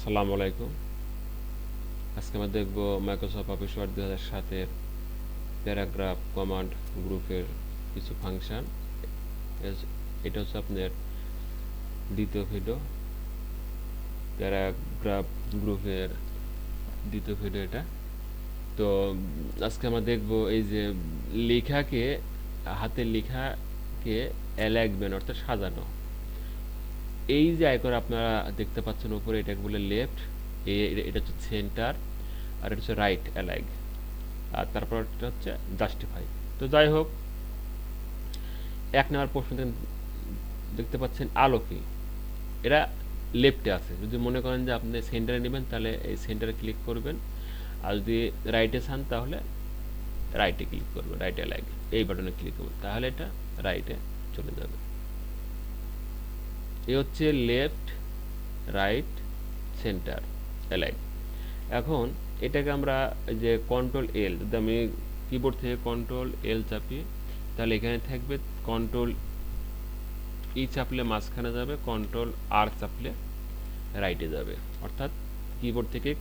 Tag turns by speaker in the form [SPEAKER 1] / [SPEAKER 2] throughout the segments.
[SPEAKER 1] আসসালামু আলাইকুম। আজকে আমরা দেখব মাইক্রোসফট অফিস ওয়ার্ড দুই হাজার সাতের প্যারাগ্রাফ কমান্ড গ্রুপের কিছু ফাংশন এটা হচ্ছে আপনার দ্বিতীয় ভিডিও প্যারাগ্রাফ গ্রুপের দ্বিতীয় ভিডিও এটা। তো, আজকে আমরা দেখব এই যে লেখাকে, হাতের লেখাকে অ্যালাইনমেন্ট অর্থাৎ সাজানো। এই যে আইকন আপনারা দেখতে পাচ্ছেন উপরে, এটাকে বলে লেফট এ, এটা হচ্ছে সেন্টার আর এটা হচ্ছে রাইট অ্যালাইগ আর তারপর এটা হচ্ছে জাস্টিফাই তো যাই হোক, এক নম্বর প্রশ্ন দেখতে পাচ্ছেন আলো কি? এরা লেফটে আছে। যদি মনে করেন যে আপনি সেন্টারে নেবেন, তাহলে এই সেন্টারে ক্লিক করবেন। আর যদি রাইটে চান, তাহলে রাইটে ক্লিক করবেন রাইট অ্যালাইগ এই বাটনে ক্লিক করবেন। তাহলে এটা রাইটে চলে যাবে। এ হচ্ছে লেফট রাইট সেন্টার অ্যালাইন এখন এটাকে আমরা যে কন্ট্রোল এল যদি আমি কিবোর্ড থেকে কন্ট্রোল এল চাপি তাহলে এখানে থাকবে কন্ট্রোল ই চাপলে মাঝখানে যাবে কন্ট্রোল আর চাপলে রাইটে যাবে। অর্থাৎ কিবোর্ড থেকে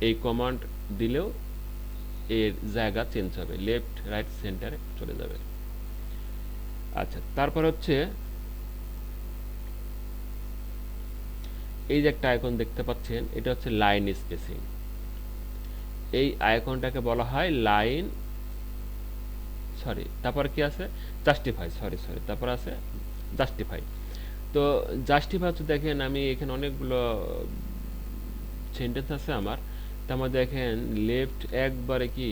[SPEAKER 1] এই কমান্ড দিলেও এর জায়গা চেঞ্জ হবে লেফট রাইট সেন্টারে চলে যাবে। আচ্ছা তারপর হচ্ছে এই যে একটা আইকন দেখতে পাচ্ছেন, এটা হচ্ছে লাইন স্পেসিং। এই আইকনটাকে বলা হয় লাইন, সরি, তারপর কি আছে? জাস্টিফাই, সরি সরি, তারপর আছে জাস্টিফাই। তো জাস্টিফাই হচ্ছে, দেখেন আমি এখানে অনেকগুলো সেন্টেন্স আছে আমার, তার দেখেন লেফট একবারে কি?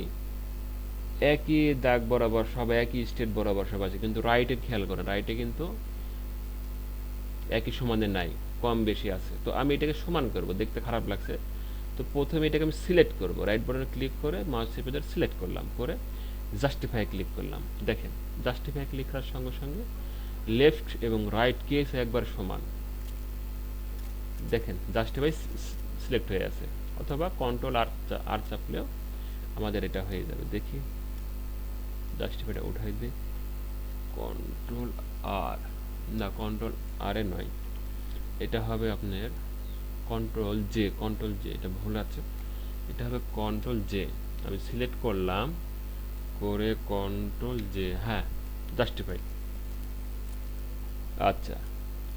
[SPEAKER 1] একই দাগ বরাবর সব, একই স্টেট বরাবর সব আছে, কিন্তু রাইটে খেয়াল করেন রাইটে কিন্তু একই সমানে নাই। কম বেশি আছে। তো আমি এটাকে সমান করব, দেখতে খারাপ লাগছে। তো প্রথমে এটাকে আমি সিলেক্ট করব রাইট বাটনে ক্লিক করে মাউস চেপে সিলেক্ট করলাম, করে জাস্টিফাই ক্লিক করলাম। দেখেন জাস্টিফাই ক্লিক করার সঙ্গে সঙ্গে লেফট এবং রাইট কেস একবার সমান। দেখেন জাস্টিফাই সিলেক্ট হয়ে আছে, অথবা কন্ট্রোল আর আর চাপলেও আমাদের এটা হয়ে যাবে। দেখি জাস্টিফাইটা উঠাই দিই। কন্ট্রোল আর না কন্ট্রোল আর নয়। এটা হবে আপনার কন্ট্রোল জে কন্ট্রোল জে এটা ভুল আছে। এটা হবে কন্ট্রোল জে আমি সিলেক্ট করলাম, করে কন্ট্রোল জে হ্যাঁ জাস্টিফাই আচ্ছা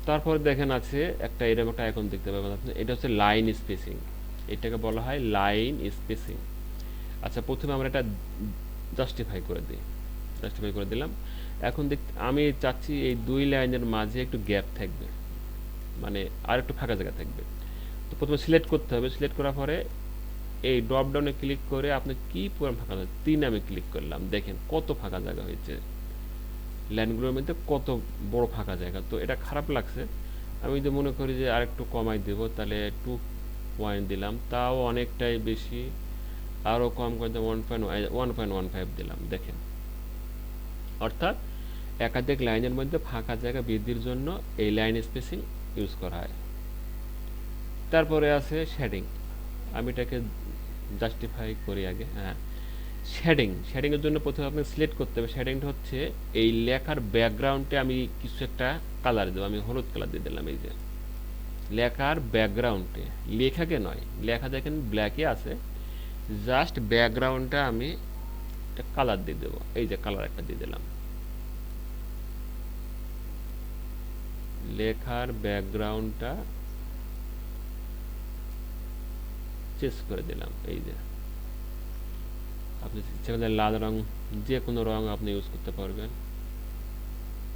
[SPEAKER 1] তারপর দেখেন আছে একটা এরকম একটা আইকন দেখতে পাবেন আপনি, এটা হচ্ছে লাইন স্পেসিং এটাকে বলা হয় লাইন স্পেসিং আচ্ছা প্রথমে আমরা এটা জাস্টিফাই করে দিই জাস্টিফাই করে দিলাম। এখন দেখ, আমি চাচ্ছি এই দুই লাইনের মাঝে একটু গ্যাপ থাকবে। মানে আর একটু ফাঁকা জায়গা থাকবে। তো প্রথমে সিলেক্ট করতে হবে। সিলেক্ট করার পরে এই ড্রপ ডাউনে ক্লিক করে আপনি কি পুরো ফাঁকা জায়গা? তিন আমি ক্লিক করলাম। দেখেন কত ফাঁকা জায়গা হয়েছে। লাইনগুলোর মধ্যে কত বড় ফাঁকা জায়গা। তো এটা খারাপ লাগছে। আমি যদি মনে করি যে আর একটু কমাই দেবো, তাহলে টু পয়েন্ট দিলাম। তাও অনেকটাই বেশি। আরও কম করে one point one point one five দিলাম। দেখেন। অর্থাৎ একাধিক লাইনের মধ্যে ফাঁকা জায়গা বৃদ্ধির জন্য এই লাইন স্পেসিং ইউজ করা হয়। তারপরে আছে শেডিং আমি এটাকে জাস্টিফাই করি আগে হ্যাঁ। শেডিং শেডিংয়ের জন্য প্রথমে আপনাকে সিলেক্ট করতে হবে। শেডিংটা হচ্ছে এই লেখার ব্যাকগ্রাউন্ডে আমি কিছু একটা কালার দেবো। আমি হলুদ কালার দিয়ে দিলাম এই যে। লেখার ব্যাকগ্রাউন্ডে লেখাকে নয়, লেখা দেখেন ব্ল্যাকে আছে। জাস্ট ব্যাকগ্রাউন্ডটা আমি একটা কালার দিয়ে দেবো। এই যে কালার একটা দিয়ে দিলাম। লেখার ব্যাকগ্রাউন্ডটা চেঞ্জ করে দিলাম, এই যে। আপনি করলে লাল রং, যে কোনো রং আপনি ইউজ করতে পারবেন।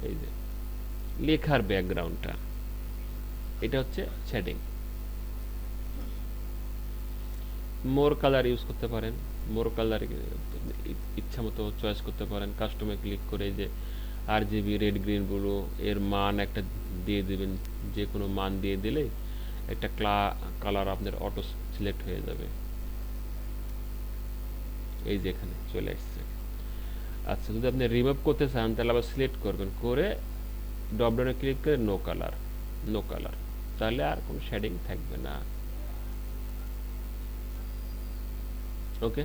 [SPEAKER 1] এই যে, লেখার ব্যাকগ্রাউন্ডটা। এটা হচ্ছে শেডিং মোর কালার ইউজ করতে পারেন। মোর কালার ইচ্ছা মতো চয়েস করতে পারেন। কাস্টমে ক্লিক করে যে R GB red green blue এর মান একটা দিয়ে দেবেন যে কোনো মান দিয়ে দিলে একটা ক্লা কালার আপনার অটো সিলেক্ট হয়ে যাবে। এই যে এখানে চলে আসছে। আচ্ছা যদি আপনি রিমুভ করতে চান, তাহলে আবার সিলেক্ট করবেন। করে ডপডাউনে ক্লিক করে নো কালার নো কালার তাহলে আর কোনো শেডিং থাকবে না। ওকে